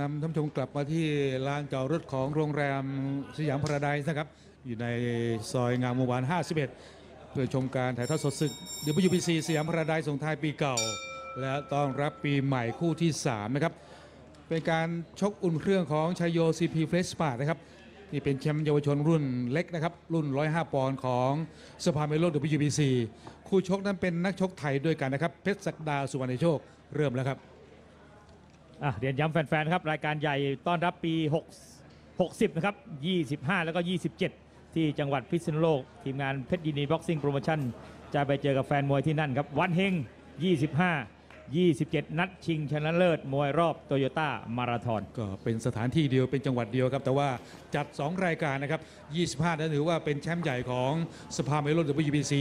นำท่านผู้ชมกลับมาที่ลานจอดรถของโรงแรมสยามพาราไดซ์นะครับ อยู่ในซอยงามวงวาน 51 เพื่อชมการถ่ายทอดสดศึก WBC สยามพาราไดซ์ส่งท้ายปีเก่า และต้อนรับปีใหม่คู่ที่ 3 นะครับ เป็นการชกอุ่นเครื่องของชายโยซีพีเฟสปาร์นะครับ นี่เป็นแชมป์เยาวชนรุ่นเล็กนะครับ รุ่น 105 ปอนด์ของสภาเมโล WBC คู่ชกนั้นเป็นนักชกไทยด้วยกันนะครับเพชรศักดาสุวรรณโชคเริ่มแล้วครับ อะเรียนย้ำแฟนๆครับรายการใหญ่ต้อนรับปี 6 60 นะครับ 25 แล้วก็ 27 ที่จังหวัดพิษณุโลก ทีมงานเพชรยินดีบ็อกซิ่งโปรโมชั่น จะไปเจอกับแฟนมวยที่นั่นครับ วันเฮง 25 27 นัดชิงชนะเลิศ มวยรอบโตโยต้ามาราธอนก็เป็นสถานที่เดียวเป็นจังหวัดเดียวครับ แต่ว่าจัด 2 รายการนะครับ 25 นั้นถือว่าเป็นแชมป์ใหญ่ของสภาเมโล WBC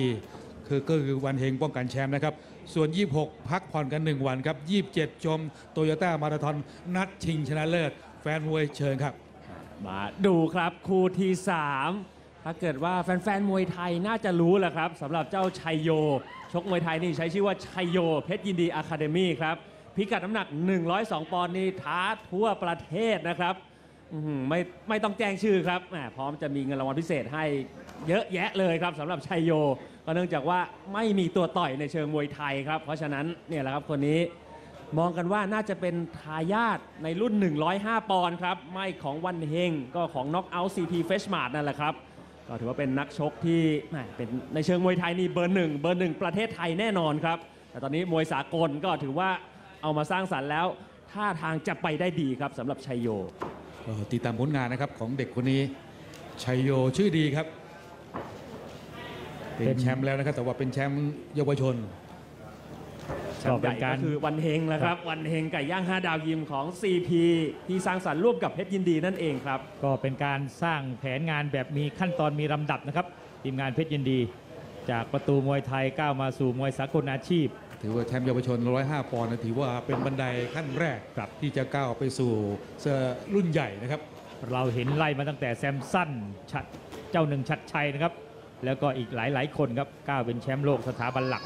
คือก็คือวันเฮงป้องกันแชมป์นะครับ ส่วน 26 พักผ่อนกัน 1 วันครับ 27 ชมโตโยต้ามาราธอนนัดชิงชนะเลิศ แฟนมวยเชิญครับ มาดูครับคู่ที่ 3 ถ้าเกิดว่าแฟนๆ มวยไทยน่าจะรู้แหละครับสำหรับเจ้าชัยโย ชกมวยไทยนี่ใช้ชื่อว่าชัยโย เพชรยินดีอะคาเดมี่ครับพิกัดน้ำหนัก 102 ปอนด์นี่ท้าทั่วประเทศนะครับ อื้อหือไม่ไม่ต้องแจ้งชื่อครับแหมพร้อมจะมีเงินรางวัลพิเศษให้เยอะแยะเลยครับสำหรับชัยโย ก็เนื่องจากว่าไม่มีตัวต่อยในเชิงมวยไทยครับ เพราะฉะนั้นเนี่ยแหละครับคนนี้มองกันว่าน่าจะเป็นทายาทในรุ่น 105 ปอนด์ครับ ไม่ของวันเฮงก็ของ Knock Out CP f r e s h m a r t นั่นแหละครับ ก็ถือว่าเป็นนักชกที่แหมเป็นในเชิงมวยไทยนี่เบอร์หนึ่งเบอร์หนึ่งประเทศไทยแน่นอนครับ แต่ตอนนี้มวยสากลก็ถือว่าเอามาสร้างสรรค์แล้วท่าทางจะไปได้ดีครับสำหรับชัยโย ติดตามผลงานนะครับของเด็กคนนี้ชัยโยชื่อดีครับ เป็เป็นนแชมป์แล้วนะครับ แต่ว่าเป็นแชมป์เยาวชนแชมป์ใหญ่ก็คือวันเฮงแหละครับ วันเฮงไก่ย่าง 5 ดาวยิมของ CP ที่สร้างสรรค์ร่วมกับเพชรยินดีนั่นเองครับ ก็เป็นการสร้างแผนงานแบบมีขั้นตอนมีลำดับนะครับ ทีมงานเพชรยินดี จากประตูมวยไทยก้าวมาสู่มวยสากลอาชีพ ถือว่าแชมป์เยาวชน 105 ปอนด์นะถือว่าเป็นบันไดขั้นแรกครับที่จะก้าวไปสู่เสื้อรุ่นใหญ่นะครับ เราเห็นไล่มาตั้งแต่แซมสันชัดเจ้าหนึ่งชัดชัยนะครับ แล้วก็อีกหลายๆ คนครับก้าวเป็นแชมป์โลกสถาบันหลัก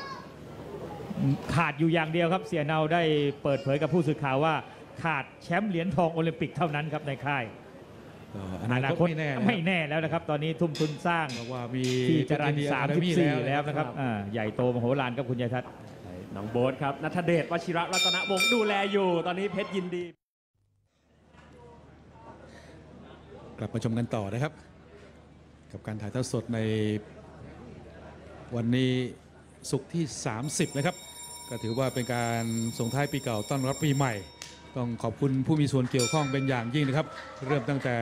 ขาดอยู่อย่างเดียวครับ เสียเนาได้เปิดเผยกับผู้สื่อข่าวว่า ขาดแชมป์เหรียญทองโอลิมปิกเท่านั้นครับในค่ายเอ่ออนาคตไม่แน่นะครับไม่แน่แล้วนะครับ ตอนนี้ทุ่มทุนสร้างเพราะว่ามีที่จรัญเทคโนโลยี34แล้วนะครับครับอ่าใหญ่โตมโหฬารครับคุณยายทัศน์ น้องโบ๊ทครับนัทเดชวชิระรัตนวงศ์ดูแลอยู่ ตอนนี้เพชรยินดี กลับมาชมกันต่อนะครับ กับการถ่ายทอดสดในวันนี้สุกร์ที่ 30 นะครับ ก็ถือว่าเป็นการส่งท้ายปีเก่าต้อนรับปีใหม่ ต้องขอบคุณผู้มีส่วนเกี่ยวข้องเป็นอย่างยิ่งนะครับ เริ่มตั้งแต่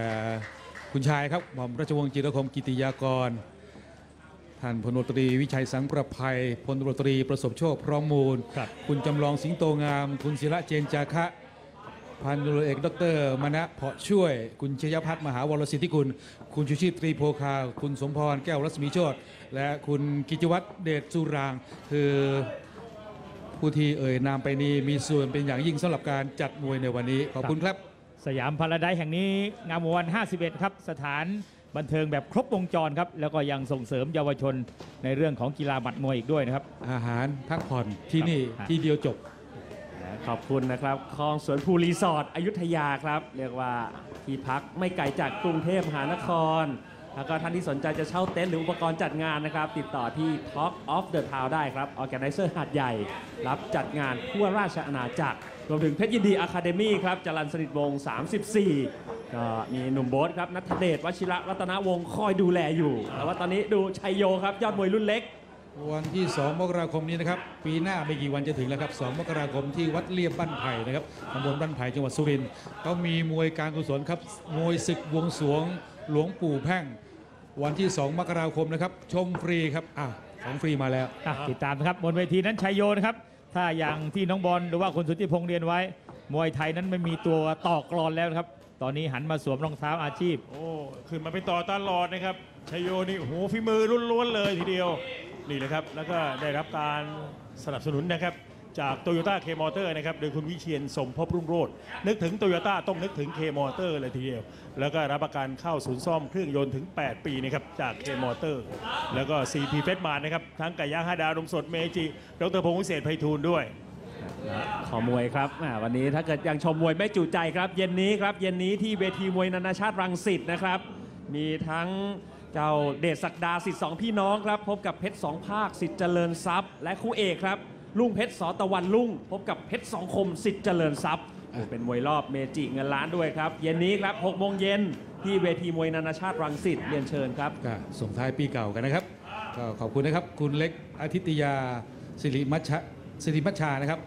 คุณชายครับหม่อมราชวงศ์จิรคมกิติยากร ท่านพลตำรวจตรีวิชัยสังประภัยพลตำรวจตรีประสบโชคพร้อมมูลครับ คุณจำลองสิงโตงาม คุณศิระเจนจาคะ พันตำรวจเอกดรมณะเพาะช่วย คุณชยพัฒน์มหาวรสิทธิกุล คุณชูชีพตรีโพคา คุณสมพรแก้วรัศมีโชตและคุณกิจวัตรเดชสุราง คือผู้ที่เอ่ยนามไปนี้มีส่วนเป็นอย่างยิ่งสำหรับการจัดมวยในวันนี้ขอบคุณครับ สยามพาราไดซ์แห่งนี้งามวงวัน 51 ครับ สถาน บันเทิงแบบครบวงจรครับ แล้วก็ยังส่งเสริมเยาวชนในเรื่องของกีฬาหมัดมวยอีกด้วยนะครับ อาหารพักผ่อนที่นี่ครับ ที่เดียวจบ ขอบคุณนะครับคลองสวนภูรีสอร์ทอยุธยาครับ เรียกว่าที่พักไม่ไกลจากกรุงเทพมหานคร แล้วก็ท่านที่สนใจจะเช่าเต็นท์หรืออุปกรณ์จัดงานนะครับ ติดต่อที่ Talk of the Town ได้ครับ Organizer หาดใหญ่ รับจัดงานทั่วราชอาณาจักร รวมถึงเพชรยินดีอะคาเดมี่ครับจรันสนิทวงศ์34 ก็มีหนุ่มโบ๊ทครับนัทเดชวชิระรัตนวงศ์คอยดูแลอยู่แต่ว่าตอนนี้ดูชัยโยครับยอดมวยรุ่นเล็ก วันที่ 2 มกราคมนี้นะครับ ปีหน้าไม่กี่วันจะถึงแล้วครับ 2 มกราคมที่วัดเลียบบ้านไผ่นะครับตำบลบ้านไผ่จังหวัดสุรินทร์เขามีมวยการกุศลครับ มวยศึกบวงสรวงหลวงปู่แพ่ง วันที่ 2 มกราคมนะครับ ชมฟรีครับอะของฟรีมาแล้วอะติดตามนะครับบนเวทีนั้นชัยโยนะครับ ถ้าอย่างที่น้องบอลหรือว่าคุณสุทธิพงษ์เรียนไว้ มวยไทยนั้นไม่มีตัวต่อกรอนแล้วนะครับ ตอนนี้หันมาสวมรองเท้าอาชีพ โอ้ขึ้นมาเป็นต่อตลอดนะครับชัยโยนี่โอ้โหฝีมือล้วนๆเลยทีเดียวนี่แหละครับแล้วก็ได้รับการสนับสนุนนะครับจากโตโยต้าเคมอเตอร์นะครับโดยคุณวิเชียนสมภพรุ่งโรจน์นึกถึงโตโยต้าต้องนึกถึงเคมอเตอร์เลยทีเดียว แล้วก็รับประกันเข้าศูนย์ซ่อมเครื่องยนต์ถึง 8 ปีนะครับจากเคมอเตอร์ แล้วก็ CP เฟสมานะครับทั้งไก่ย่างห้าดาวนมสดเมจิดรพงศ์วิเศษไพฑูรย์ด้วย ขอมวยครับวันนี้ถ้าเกิดยังชมมวยไม่จุใจครับ เย็นนี้ครับเย็นนี้ที่เวทีมวยนานาชาติรังสิตนะครับ มีทั้งเจ้าเดชศักดาสิทธิ์สองพี่น้องครับ พบกับเพชรสองภาคสิทธิ์เจริญทรัพย์ และคู่เอกครับลุงเพชรสอตะวันลุงพบกับเพชรสองคมสิทธิ์เจริญทรัพย์เป็นมวยรอบเมจิเงินล้านด้วยครับ เย็นนี้ครับ6โมงเย็นที่เวทีมวยนานาชาติรังสิตเรียนเชิญครับก็ส่งท้ายปีเก่ากันนะครับก็ขอบคุณนะครับ คุณเล็กอาทิตยาสิริมัชสิริมัชชานะครับ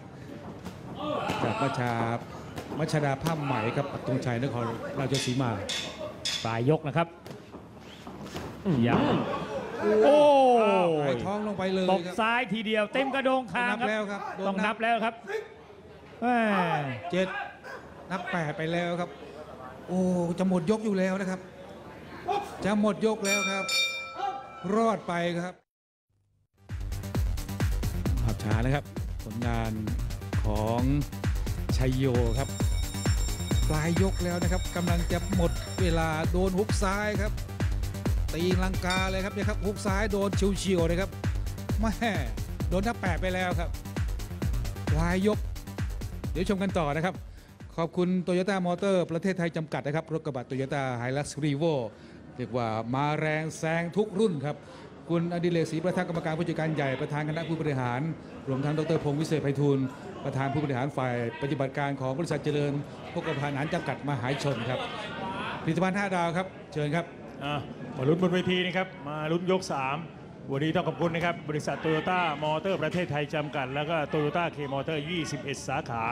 จากมัชชามัชดาผ้าไหมครับปักตรงชัยนครราชสีมาปลายยกนะครับยังโอ้หายยท้องลงไปเลยตบครับซ้ายทีเดียวเต็มกระโดงคางนับครับแล้วครับโดนนับต้องนับแล้วครับแม่เจ็ดนับแปดไปแล้วครับ โอ้จะหมดยกอยู่แล้วนะครับ จะหมดยกแล้วครับ รอดไปครับภาพช้านะครับ ผลงาน ของชัยโยครับ ปลายยกแล้วนะครับกำลังจะหมดเวลาโดนฮุกซ้ายครับ ตีลังกาเลยครับเนี่ยครับฮุกซ้ายโดนเฉียวๆเลยครับแม่โดนนับแปดไปแล้วครับปลายยก เดี๋ยวชมกันต่อนะครับ ขอบคุณโตโยต้ามอเตอร์ประเทศไทยจำกัดนะครับรถกระบะโตโยต้าไฮลักซ์รีโวเรียกว่ามาแรงแซงทุกรุ่นครับ คุณอดิเลศรีประธานกรรมการผู้จัดการใหญ่ประธานคณะผู้บริหาร รวมทั้งดรพงศ์วิเศษไพฑูรย์ประธานผู้บริหารฝ่ายปฏิบัติการของบริษัทเจริญพกพาหารจำกัดมหาชนครับผลิตภัณฑ์5ดาวครับ เชิญครับมาลุ้นบนเวทีนะครับมาลุ้นยก 3 วันนี้ต้องขอบคุณนะครับ บริษัทโตโยต้ามอเตอร์ประเทศไทยจำกัด แล้วก็โตโยต้าเคมอเตอร์ 21 สาขา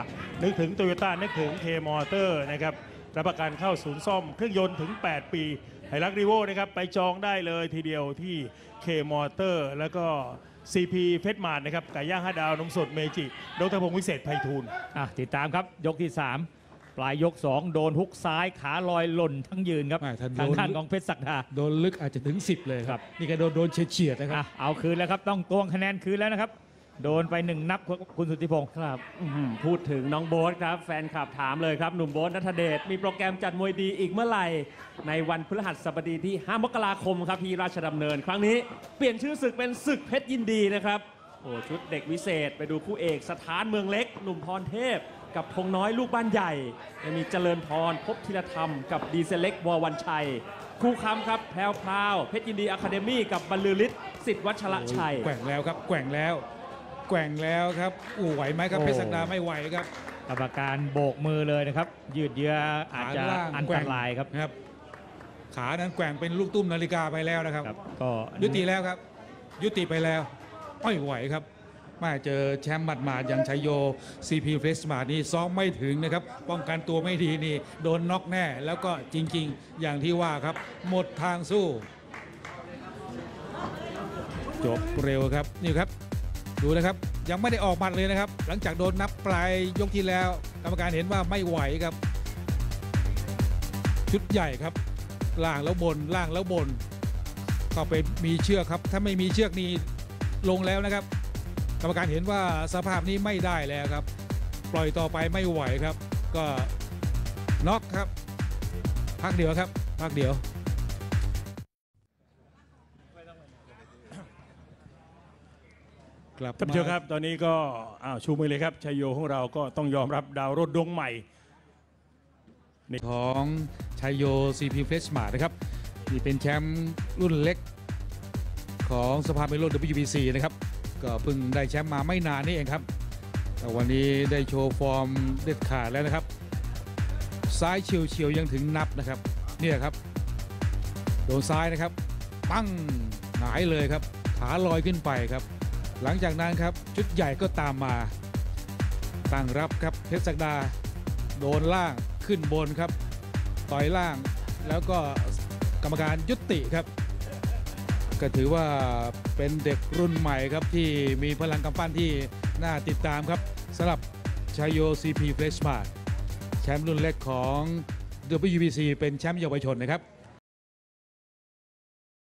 นึกถึงโตโยต้านึกถึงเคมอเตอร์นะครับรับประกันเข้าศูนย์ซ่อมเครื่องยนต์ถึง 8 ปี ไฮรักรีโวนะครับไปจองได้เลยทีเดียวที่เคมอเตอร์ แล้วก็ CP เฟสมาร์นะครับไก่ย่างห้าดาวนมสดเมจิดรพงศ์วิเศษไพฑูรย์อะติดตามครับยกที่ 3 ปลายยก 2 โดนฮุกซ้ายขาลอยหล่นทั้งยืนครับอ่าท่านทางโดนด้านของเพชรศักดา โดนลึกอาจจะถึง 10 เลยคครัรับบนี่ก็โดนโดนเฉียดๆนะครับ อะเอาคืนแล้วครับต้องตวงคะแนนคืนแล้วนะครับ โดนไปหนึ่งนับครับคุณสุทธิพงศ์ครับอื้อหือพูดถึงน้องโบ๊ทครับ แฟนคลับถามเลยครับ หนุ่มโบ๊ทนัทเดชมีโปรแกรมจัดมวยดีอีกเมื่อไหร่ ในวันพฤหัสบดีที่ 5 มกราคมครับที่ราชดำเนิน ครั้งนี้เปลี่ยนชื่อศึกเป็นศึกเพชรยินดีนะครับ โอ้ชุดเด็กวิเศษ ไปดูคู่เอกสถานเมืองเล็ก หนุ่มพรเทพ กับธงน้อยลูกบ้านใหญ่ยังมีเจริญพรพบธีรธรรม กับดีเซเล็กวอวันชัยคู่ค้ำครับแพรวพราวเพชรยินดีอะคาเดมี่กับบรรลือฤทธิ์สิทธิ์วัชระชัยแกว่งแล้วครับแกว่งแล้ว แกว่งแล้วครับอู้ไหวไหมครับโอ้เพชรศักดาไม่ไหวครับ กรรมการโบกมือเลยนะครับ ยืดเยื้ออาจจะขาล่งอันแกตว่งรายครับครับ ขานั้นแกว่งเป็นลูกตุ้มนาฬิกาไปแล้วนะครับครับ ก็ยุติแล้วครับ ยุติไปแล้วไม่ไหวครับมาเจอแชมป์หมัดหมาดๆอย่างชัยโยซีพีเฟสมาดนี่ซ้อมไม่ถึงนะครับ ป้องกันตัวไม่ดีนี่ โดนน็อกแน่ แล้วก็จริง ๆ อย่างที่ว่าครับ หมดทางสู้ จบเร็วครับ นี่ครับ ดูนะครับยังไม่ได้ออกหมัดเลยนะครับ หลังจากโดนนับปลายยกที่แล้ว กรรมการเห็นว่าไม่ไหวครับ ชุดใหญ่ครับ ล่างแล้วบนล่างแล้วบนเข้าไปมีเชือกครับ ถ้าไม่มีเชือกนี้ลงแล้วนะครับ กรรมการเห็นว่าสภาพนี้ไม่ได้แล้วครับ ปล่อยต่อไปไม่ไหวครับ ก็น็อกครับพักเดียวครับพักเดียว กลับท่านผู้ชมครับ ตอนนี้ก็อ้าวชูมือเลยครับชัยโยของเราก็ต้องยอมรับดาวรถดวงใหม่ ของชัยโย CP f r e s h m a r t นะครับนี่เป็นแชมป์รุ่นเล็กของสภาเมโล WBC นะครับ ก็เพิ่งได้แชมป์มาไม่นานนี่เองครับ แต่วันนี้ได้โชว์ฟอร์มเด็ดขาดแล้วนะครับ ซ้ายเฉียวเฉียวๆยังถึงนับนะครับ เนี่ยครับ โดนซ้ายนะครับ ปั้งหงายเลยครับ ขาลอยขึ้นไปครับ หลังจากนั้นครับชุดใหญ่ก็ตามมา ตั้งรับครับเพชรศักดา โดนล่างขึ้นบนครับ ต่อยล่างแล้วก็กรรมการยุติครับ ก็ถือว่าเป็นเด็กรุ่นใหม่ครับที่มีพลังกำปั้นที่น่าติดตามครับสำหรับชายโย CP f r e s h m a r t แชมป์รุ่นเล็กของ WBC เป็นแชมป์เยาวชนนะครับ